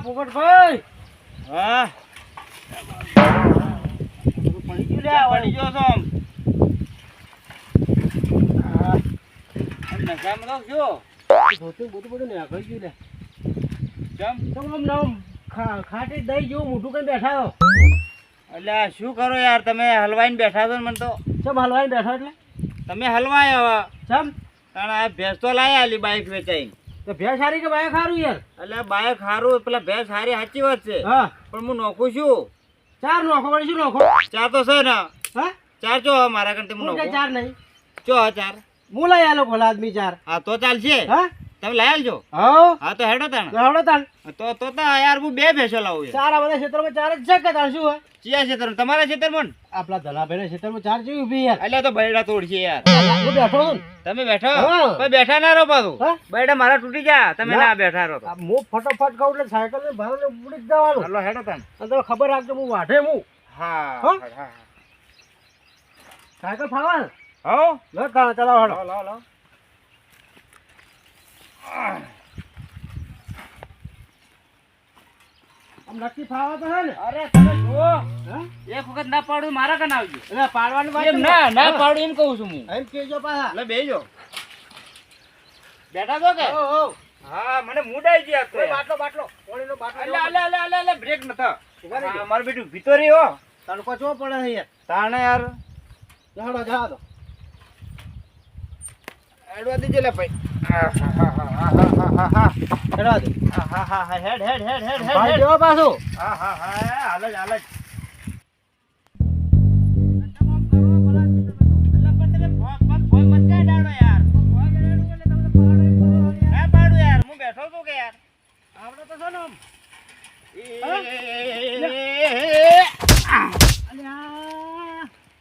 આ પોપટભાઈ હા. પડી ગયું પડી ગયો છો નશામાં તો છો ધોતું બોતું બધું નીકળી ગયું લે કેમ તો આમ નામ ખાટી દહીં જેવું મોઢું કરીને બેઠા છો. એટલે શું કરો યાર તમે હલવાઈને બેઠા છો ને મને તો. ચમ હલવાઈને બેઠા એટલે? તમે હલવાય હવે ચમ. કારણ આ ભેંસ તો લાયા આલી બાઈક વેચાઈને. તો ભેંસ સારી કે બાય ખારું યાર? એટલે બાઈક સારું પેલા ભેંસ સારી સાચી વાત છે. હા. પણ હું નોખું છું. ચાર નોખો વળી શું નોખો? ચાર તો છે ને. હા? ચાર ચો મારા કરતા હું હું નોખું? ચાર નહીં. ચો ચાર. હું લઈ આલો ભલા આદમી ચાર. હા તો ચાલશે. હા? તમે લઈ આવજો. હો? તો હેડો તાણ. હેડો તાણ. તો તો તો યાર હું બે ભેંસો લાવું સારા બધા ક્ષેત્રમાં ચાર જ છે કે તાણ શું હોય? ચિયા ક્ષેત્ર તમારા ક્ષેત્રમાં ને? આપણા ધનાભાઈના ક્ષેત્રમાં ચાર જેવી ઊભી યાર. એટલે તો બૈડા તોડશે યાર. હું બેઠો છું તમે બેઠો. કોઈ બેઠા ના રહો પાછું? બૈડા મારા તૂટી ગયા. તમે ના. ના બેઠા રહો હું ફટોફટ કહું એટલે સાયકલ ને ભાડે ઉડી જ જવાનું. હલો હેડો તાણ. તમે ખબર રાખજો હું વાઢે હું. હા હા? હા હા. સાયકલ ફાવા ને? હો? લો તાણે ચલાવો હેડો. લો આમ નક્કી ફાવા તો હે ને. અરે તમે જુઓ. એક વખત ના પાડું મારા કન આવજો. એટલે પાડવાની વાત એમ છે ને? ના ના પાડું એમ કહું છું હું. એમ કહેજો પાછા. એટલે બેજો. બેઠા છો કે? હો, હો. હા મને મૂડ આવી ગયો તો બાટલો બાટલો. બાટલો અલે અલે અલે અલે અલે બ્રેક ઊભા રહેજો. મારું બેટું ભીતો રહ્યો તડકો ચો પડે છે યાર તાણે યાર. જાડો એડવા દીજે લે ભાઈ.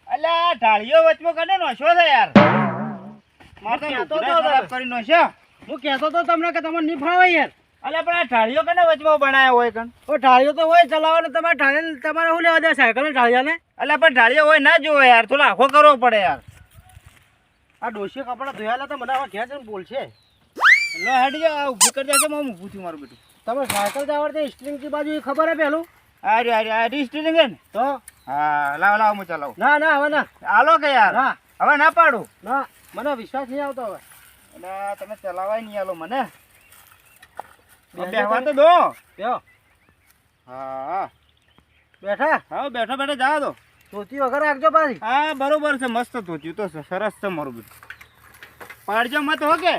અલ્યા ઢાળીઓ વચમાં કને નોશો છે યાર? મારે તો હું કહેતો ખરાબ કરી નોશ્યો હું કહેતો તો તમને કે તમને નહીં ફાવે યાર. અલ્યા પણ આ ઢાળીઓ કને વચમાં બનાયા હોય કણ? ઓ ઢાળીઓ તો હોય ચલાવવાનું તમારે તમારે શું લેવા દે સાયકલ ને ઢાળિયાને? અલ્યા પણ ઢાળીઓ હોય ના જોવે યાર થોડો આખો કરવો પડે યાર. આ ડોશી કપડા ધોયાલા તો મને હવે ઘેર જઈને બોલશે. લો હેડી જા ઊભી કરી દેશે હું ઊભું છું મારું બેટું. તમે સાયકલ જ આવડતી સ્ટ્રિંગથી બાજુ એ ખબર હે પેલું? આ રહ્યું, આ રહ્યું, આ રી સ્ટીરિંગ હે ને? તો? હા લાવ લાવ હું ચલાવું. ના ના હવે ના. હાલો કે યાર. હા હવે ના પાડું. ના. મને વિશ્વાસ નહીં આવતો હવે. અને તમે ચલાવાય નહીં હાલો મને. બેસો બેહવા તો. દો. કયો હા. બેઠા? હા બેઠો બેઠો જવા દો. ધોતી વગર રાખજો પાછી. હા બરોબર છે મસ્ત ધોતી તો સરસ છે મારું બધું. પાડજો મત હો કે?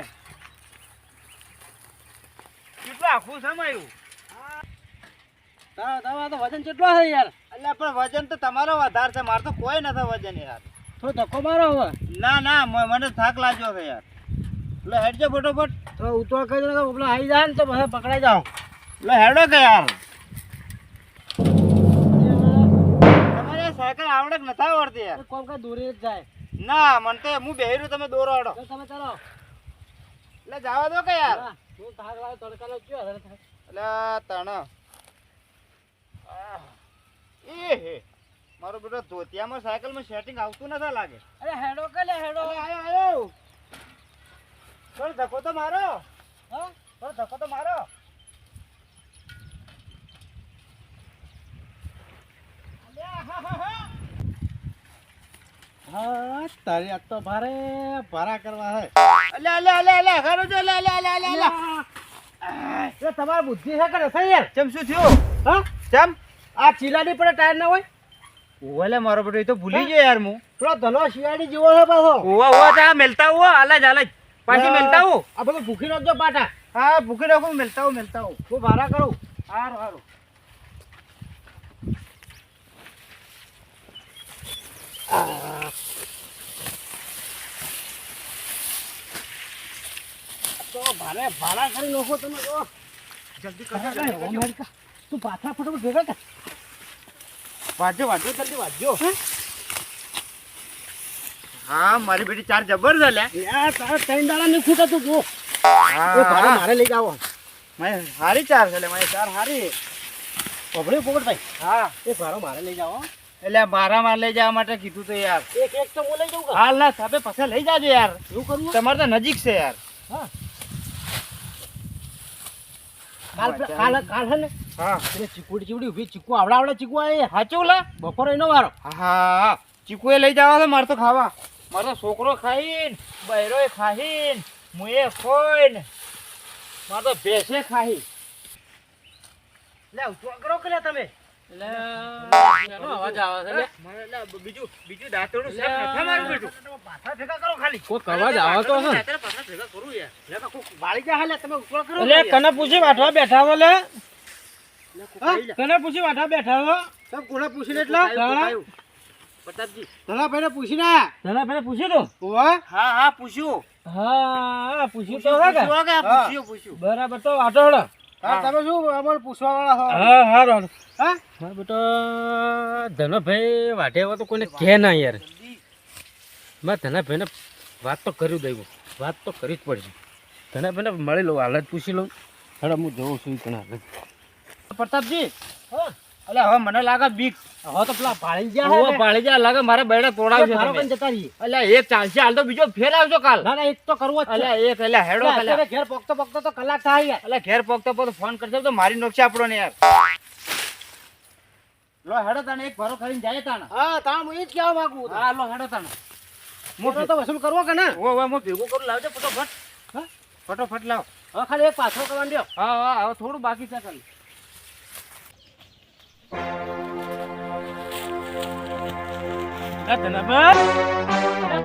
કેટલું આખું છે મારું તારા તારા તો વજન કેટલો છે યાર? એટલે પણ વજન તો તમારો વધારે છે મારે તો કોઈ નથી વજન યાર. થોડો ધક્કો મારો હવે. ના ના મને થાક લાગ્યો છે યાર. એટલે હેડજો ફટોફટ. તો ઉતવા કહી દો ઉપલા આવી જાય ને તો બધા પકડાઈ જાઓ એટલે હેડો કે યાર. તમારે સાયકલ આવડે કે નથી આવડતી યાર? કોમ કા દોરી જ જાય. ના મને તો હું બેહર્યું તમે દોરો હેડો તમે ચાલો. એટલે જવા દો કે યાર. હા, થાક લાગે તડકાનો કયો હવે થાય? એટલે તણ. એ હે. મારો બેટો ધોતિયામાં સાયકલમાં સેટિંગ આવતું નથી લાગે. અરે હેડો કે લે હેડો? આયો આયો. થોડો ધક્કો તો મારો. હા? થોડો ધક્કો તો મારો. હા તારી આજ તો ભારે ભારા કરવા હે. અલે અલે અલે અલે ખરો જો અલે અલે અલે અલે અલે. તમારી બુદ્ધિ છે કે નથી ચમ શું થયું? હા? ચમ આ ચીલાની પડે ટાયર ના હોય? ઓલે મારો બેટો એ તો ભૂલી ગયો યાર હું. પેલો ધનો શિયાળી જેવો છે પાછો. ઓવા ઓવા તા મેલતા હુઓ અલજ અલજ પાછી મેલતા ઓ આ બધું ભૂખી રાખજો પાટા હા ભૂખી રાખો મેલતા ઓ મેલતા ઓ હું ભારા કરું. હારું હારું. તો ભારે ભાડા કરી નાખો તમે તો. જલ્દી કરો તું પાછા ફટાફટ ભેગા કર. વાંચો વાંચો જલ્દી વાંચજો હા? મારી બેટી ચાર જબર છે લે. યાર તારા ત્રણ દાડા નહીં ખૂટે તું જો. એ ભાડે મારે લઈ જાવ મેં હારી ચાર છે લે મારી ચાર હારી. પકડ્યું પોપટભાઈ હા. એ ભાડો મારે લઈ જાવ એટલે મારા માં લઈ જવા માટે કીધું તો યાર. એક એક તો હું લઈ જાઉં હાલ ના સાબે પાછા લઈ જાજો યાર. એવું કરું તમારે તો નજીક છે યાર. હા. કાલ કાલ કાલ હે ને? હા. પેલે ચીકુડી ચીવડી ઊભી ચીકુ આવડા આવડા ચીકુ આવે સાચું લા? બપોરે એનો વારો. હા હા ચીકુ એ લઈ જવા છે મારે તો ખાવા. મારો છોકરો ખાઈન બૈરોય ખાહીન મુએ ખોઈન. મારો તો ભેંસે ખાહી લે ઉતવા કે તમે? એનો અવાજ આવે છે લે. મને લે બીજું બીજું દાંતરડું મારું બેટું. પાછા ભેગા કરો ખાલી. કોઈક અવાજ આવતો હશે ને? ભેગા કરું યાર. લે તો કોક વાળી જા હાલે તમે કરો એટલે કને પૂછી વાઠવા બેઠા હો કને પૂછી વાઠવા બેઠા હો. તમે કોને પૂછીને એટલા? પ્રતાપજી. ધણાભાઈને પૂછીને આયા? ધણા પેલા પૂછી દો. હા હા પૂછ્યું. હા પૂછ્યું તો કે? પૂછ્યું પૂછ્યું પૂછ્યું. બરાબર તો વાટો હળો હા તમે શું અમારે પૂછવા વાળા હો? હા હા રોડ હા? હા બેટા ધનભાઈ વાટે તો કોઈને કહે ના યાર. મેં ધનભાઈને વાત તો કરી દઉં વાત તો કરવી જ પડશે. ધનભાઈને મળી લઉં હાલ જ પૂછી લઉં. હેડો હું જોઉં છું ઘણા પ્રતાપજી અલે હવે મને લાગે બીક. હવે તો પેલા ભાળી ગયા હવે ભાળી જાય લાગે મારે બેડા તોડાવજો મારો. પણ જતા રહી અલે એક ચાલશે હાલ તો બીજો ફેર આવજો કાલ. ના ના એક તો કરવો જ છે. અલે એક અલે હેડો અલે ઘેર પોકતો પોકતો તો કલાક થાય યાર. અલે ઘેર પોકતો પોકતો ફોન કરજો તો મારી નોકશે આપણો ને યાર. લો હેડો તને એક ભરો ખાઈને જાય તાણ. હા તાણ હું એ જ કહેવા માંગુ હા લો હેડો તાણ. મોટો તો વસૂલ કરવો કે ના? ઓ ઓ હું ભેગો કરું લાવજો ફટોફટ. હા? ફટોફટ લાવ. હા ખાલી એક પાછો કરવાનો દો હા હા હવે થોડું બાકી છે ખાલી.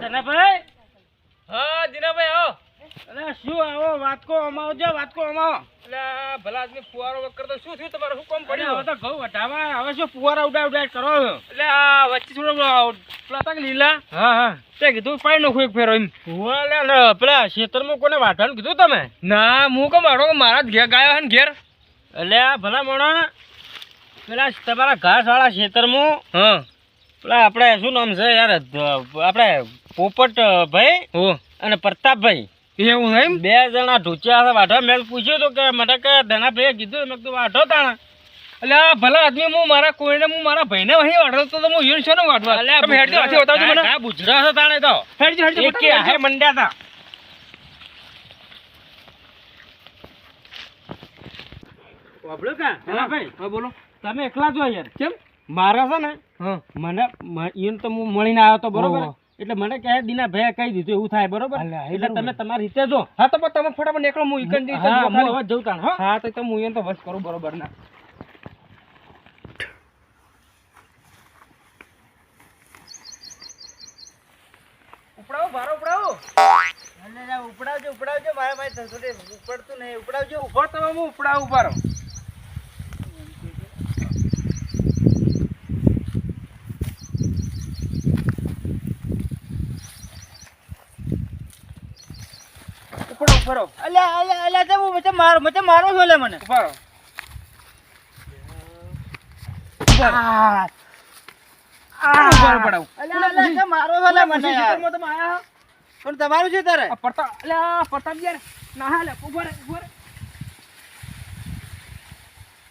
ધનાભાઈ હા, દીનાભાઈ આવો. અરે શું આવો? વાતકો અમાવો જો વાતકો અમાવો. એટલે ભલા આદમી ફુવારો વગર તો શું થયું તમારે? શું કામ પડ્યું? હવે તો ઘઉં વટાવા. હવે શું ફુવારા ઉડાય ઉડાય કરો એટલે આ વચ્ચે થોડો પેલા તક લીલા? હા હા. તે કીધું પાઈ નાખું એક ફેરો એમ. ને પેલા ખેતરમાં કોને વાટવાનું કીધું તમે? ના હું કેમ વાટો મારા જ ઘેર ગાયો હે ને ઘેર. એટલે ભલા મોણા પેલા તમારા ઘાસ વાળા ખેતરમાં હા. પેલા આપણે શું નામ છે યાર આપણે પોપટ ભાઈ અને પ્રતાપભાઈ. એવું એમ? બે જણા ઢૂંચ્યા હતા વાઢવા મેં પૂછ્યું હતું કે મને કે ધના ભાઈએ કીધું મેં કીધું વાઢો તાણા. એટલે આ ભલા આદમી હું મારા કોઈને હું મારા ભાઈને અહીં વાઢતો તો હું યુન છે ને વાઢવા તમે હેડજો હાથે બતાવજો મને. હા બુજરા હતા તાણે તો. હેડજો હેડજો એક કે આહે મંડ્યા હતા. વાપરો કા? હા. ભાઈ હા બોલો. તમે એકલા જો યાર. કેમ? મારા છે ને મને મ- તો હું મળીને આવ્યો તો બરોબર. એટલે મને કહે દીના ભાઈ કહી દીધું એવું થાય બરોબર? એટલે તમે તમારી રીતે જો હા તો તમે ફટાફટ નીકળો હું ઈકન જઈ હા હું હવે જઉં તાણ હા. તો હું તો વસ કરું બરોબર ના. ઉપડાવો બારો ઉપડાવો. ઉપડાવજો ઉપડાવજો મારા ભાઈ ઉપડતું નહીં ઉપડાવજો. ઊભો તમે હું ઉપડાવું બારો ઉપડો અલ્યા અલ્યા અલ્યા તે હું મતે મારો મતે મારો છો લે મને. ફરો. આ. ઉપર પડાવું? અલ્યા અલ્યા તે મારો છો લે મને યાર. ખેતરમાં તમે પણ તમારું છે તારે? આ પડતા અલ્યા પ્રતાપ યાર ના હાલે ઊભો રે ઊભો રે.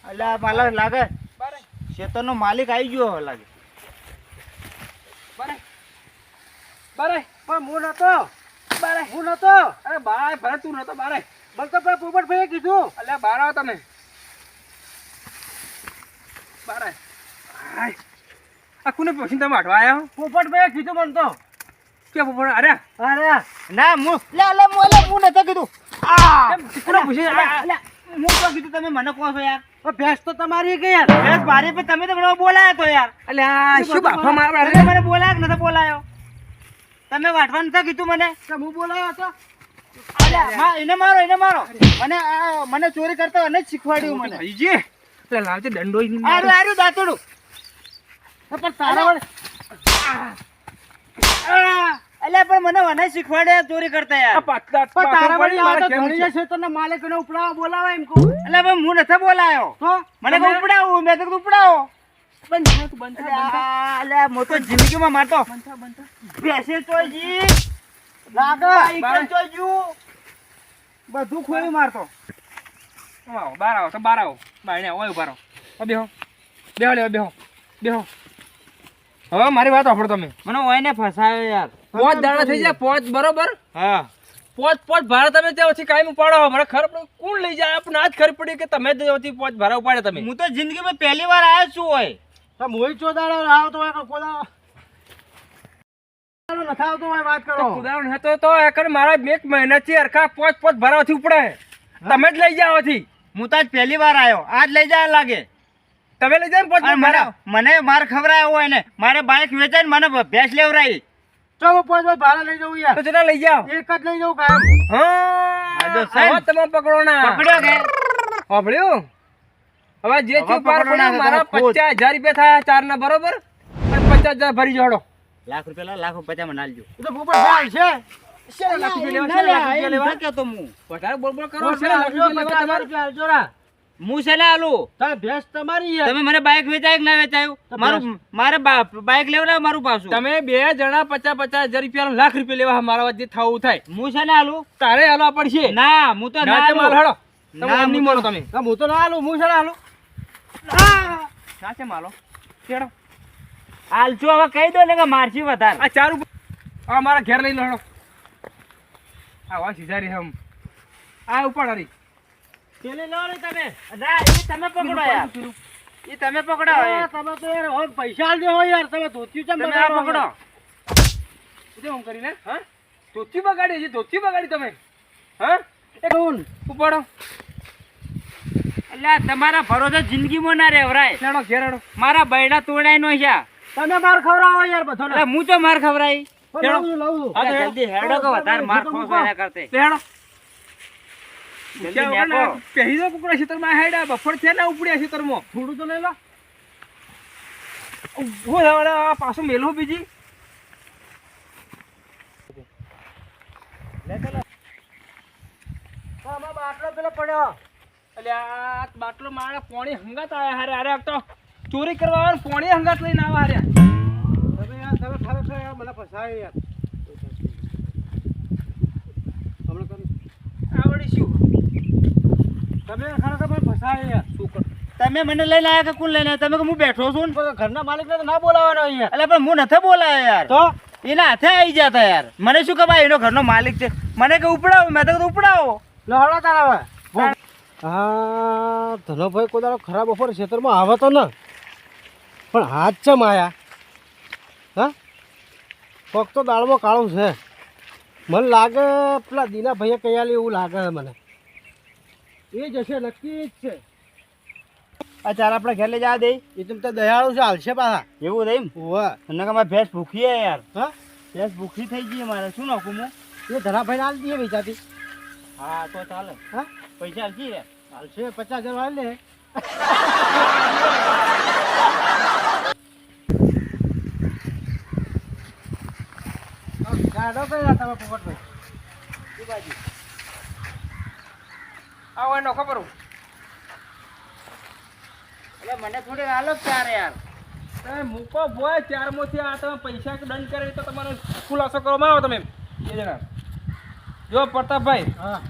અલ્યા માલા લાગે બારે. માલિક આવી ગયો લાગે. બારે. બરે. પણ હું નતો. બારે હું નતો અરે બારે ભલે તું નતો બારે. બલકભાઈ પોપટભાઈએ કીધું. અલ્યા બાર આવો તમે. બારે. હાય. આ પછી તમે વાટવા આવ્યા પોપટભાઈએ કીધું મને તો. કે બોપણ અરે. અરે ના હું લે લે હું લે હું નતો કીધું. આ! કોને પૂછી હું તો કીધું તમે મને કહો છો યાર. ભેંસ તો તમારી કે યાર? ભેંસ મારી તમે તો બોલાયા તો યાર. અલ્યા શું બાફા મારા મને બોલાયા કે નતો બોલાયો? તમે વાટવાનું નતો કીધું મને? કે હું બોલાયો હતો? એને મારો એને મારો. મને મને ચોરી કરતા અને શીખવાડ્યું મને. ભાઈજી. એટલે લાવજે દંડો આરું આરું દાંતડું પણ તારા વડે અલ્યા પણ મને મને શીખવાડે ચોરી કરતા યાર. પણ તારા મારા આ તો કેમ છે? ધણીયા માલિક ને ઉપડાવવા બોલાવે એમ કહું. એટલે પણ હું નથી બોલાયો. તો મને ઉપડાવું મેં તો ઉપડાવો. બંધ તું બંધ થા, અલ્યા અલ્યા, જિંદગીમાં મારતો. બંધ બંધ લાગે બધું ખોઈ મારતો. આવો, તો બાર આવો. બારણે આવો ઊભા રહો. બેહો. બેહો લે બેહો. બેહો. હવે મારી વાત સાંભળો તમે. મને ઓયને ફસાયો યાર. પોચ દાડા થઈ જાય પોચ બરોબર? હા. પોચ પોચ ભાડા તમે ત્યાંથી કાયમ ઉપાડો. મને ખબર પડે કોણ લઈ જાય? આપણને આજ ખબર પડી કે તમે ત્યાંથી પોચ ભાડા ઉપાડ્યા તમે. હું તો જિંદગીમાં પહેલી વાર આવ્યો છું હોય મોહિત ચોદાડો આવતો હોય કોદા નથી આવતો હોય વાત કરો. ઉદાહરણ હતો તો એકર મારા એક મહિનાથી અરખા પોચ પોચ ભરાવાથી ઉપડે. તમે જ લઈ જાઓ થી હું તો આજ પહેલી વાર આવ્યો આજ લઈ જાય લાગે. તમે લઈ ને પોચ અને મને માર ખવડાયો હોય ને મારે બાઇક વેચાઈને મને ભેંસ લેવરાઈ ચલો પાંચ પાંચ ભાડા લઈ જવું યાર તો લઈ જાઓ. એક જ લઈ જવું કાયમ હા. તમે પકડો ના. પકડ્યો કે? સાંભળ્યું હવે જે હવે પાર પકડો મારા. પચાસ હજાર રૂપિયા થયા ચાર ના બરોબર? અને પચાસ હજાર ભરી જોડો. લાખ રૂપિયા લાખ રૂપિયા મને નાલજો. એ તો પોપટ ભાઈ છે. પચાસ છે તમે મને બાઇક વેચાય કે ના વેચાયું? તો મારું મારે બાઇક લેવડાવ મારું પાછું. તમે બે જણા પચાસ પચાસ હજાર રૂપિયા લાખ રૂપિયા લેવા મારા વચ્ચે થવું થાય. હું છે ને આલું? તારે હાલવા પડશે. ના હું તો ના. હાલો તમે હું તો ના આલું હું છે ને આલું? ના માલો? ચેડો આલચો હવે કહી દો ને કે મારસી વધારે. આ ચાર આ મારા ઘેર લઈ લો હેડો. આ વા સિજારી હમ આ ઉપર હરી પેલી લો રે તમે. ના એ તમે પકડો યાર. એ તમે પકડો. તમે તો યાર હવે પૈસા આલજો હો યાર. તમે ધોતિયું ચમ બગાડો પકડો. શું આમ કરીને? હા? ધોતી બગાડી છે? ધોતી બગાડી તમે? હા? એ કોણ? ઉપાડો. એટલે તમારા ભરોસે જિંદગીમાં ના રહેવરાય. હેડો ઘેર મારા બૈડા તોડાય નો છે. તમે માર ખવરાવો યાર બધો એટલે હું તો માર ખવરાઈ હેડો. લાવું લાવું હા, તો હેડો. જલ્દી હેડો કે વધારે માર તો ખોસ મૂકો. એના કરતે. હેડો પહેરી દો કુકડા ખેતરમાં હેડા બફર છે ને ઉપડ્યા ખેતરમાં. થોડું તો લઈ લો. ઊભો થવાડે આ પાછું મેલું બીજી. બાટલો પેલો પડ્યો. એટલે આ બાટલો મારા પોણી હંગાત આવ્યા હારે. અરે તો ચોરી કરવા આવે પોણી હંગાત લઈને આવા હારે. તમે યાર તમે ખરેખર યાર મને ફસાય યાર. હમણાં કરી આવડી શું? તમે ખરેખર મને ફસાય યાર. શું કર? તમે મને લઈને આવ્યા કે કોણ લઈને તમે કે હું બેઠો છું ને? ઘરના માલિકને તો ના બોલાવવાનો અહીંયા. એટલે પણ હું નથી બોલાયો યાર. તો? એના હાથે આવી જતા યાર. મને શું ખબર એનો ઘરનો માલિક છે? મને કે ઉપડાવો મેં તો ઉપડાવો. લહડા તારા હવે હા ધનોભાઈ કોઈ દાડો ખરાબ ઓફર ખેતરમાં આવે તો ને. પણ હાથ છે માયા. હા? પગ તો દાળમાં કાળું છે. મને લાગે પેલા દીના ભાઈએ કહી એવું લાગે છે મને. એ જશે નક્કી જ છે. આ ચાર આપણે ઘેર લઈ જવા દે. એ તમે તો દયાળુ છે હાલશે પાછા. એવું નહીં ને કે મારે ભેંસ ભૂખી હે યાર. હા? ભેંસ ભૂખી થઈ ગઈ મારે. શું નાખું હું? એ ધનાભાઈને હાલ દઈએ વેચાતી હા તો ચાલે. હા? પૈસા આપજી રે હાલશે પચાસ હજાર વાળી લે. ગાડો કઈ તમે પોપટભાઈ? આવો એનો ખબર એટલે મને થોડી હાલો ચાર યાર. મૂકો બોય ચાર આ તમે પૈસા દંડ કરે તો તમારે ખુલાસો કરવામાં આવો તમે. એ જણા. જો પ્રતાપભાઈ હા.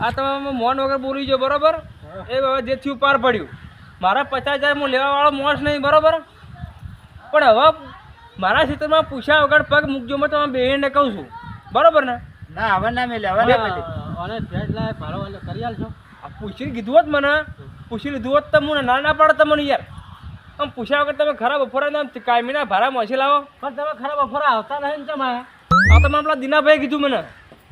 આ તમે મોન વગર બોલી જો બરોબર? એ હવે જે થયું પાર પડ્યું. મારા પચાસ હજાર હું લેવા વાળો મોસ નહીં બરોબર? પણ હવે મારા ક્ષેત્રમાં પૂછ્યા વગર પગ મૂકજો મેં તમે બેહીને કહું છું. બરોબર ને? ના હવે ના મેલે હવે ના મેલે. અને ભેજ લાય ભાડો વાળો કરી આલશો. આ પૂછી કીધું હોત મને. પૂછી લીધું હોત તો મને ના ના પાડે તમને યાર. આમ પૂછ્યા વગર તમે ખરાબ બપોરે આમ કાયમીના ભાડા મોસી લાવો. પણ તમે ખરાબ બફોરા આવતા નહીં ને તમે આ તમે આપણા દીનાભાઈ કીધું મને.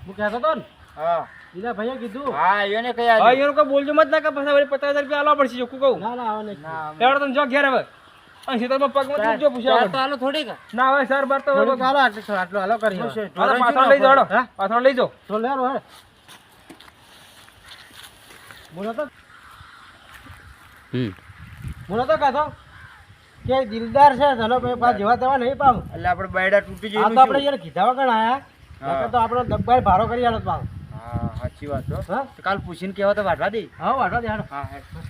હું કહેતો હતો ને. હા. બીજા ભાઈએ કીધું. હા એને કઈ હા. એનું કોઈ બોલજો મત ના કે પછી વળી પચાસ રૂપિયા આલવા પડશે ચોખ્ખું કહું ના ના આવે નહીં. ના એવડે તમે જો ઘેર હવે. અને ક્ષેત્રમાં પગ મત મૂકજો પૂછ્યા તો આલો હાલો થોડી કા ના હવે સર બાર તો હવે થોડુંક આટલો આટલું આટલું કરી હવે. પાછળ લઈ જાડો હા? પાછળ લઈ જાઓ. તો લેરો હે બોલો તો. બોલો તો કાતો કે દિલદાર છે ધનો ભાઈ પા જેવા તેવા નહીં પામ. એટલે આપણે બાયડા તૂટી આ તો આપણે યાર કીધા વગર આયા. તો આપણો દબાઈ ભારો કરી આલો પામ. સાચી વાત હા. કાલ પૂછીને કેવા તો વાટવા દે. હા વાટવા દે હા હા.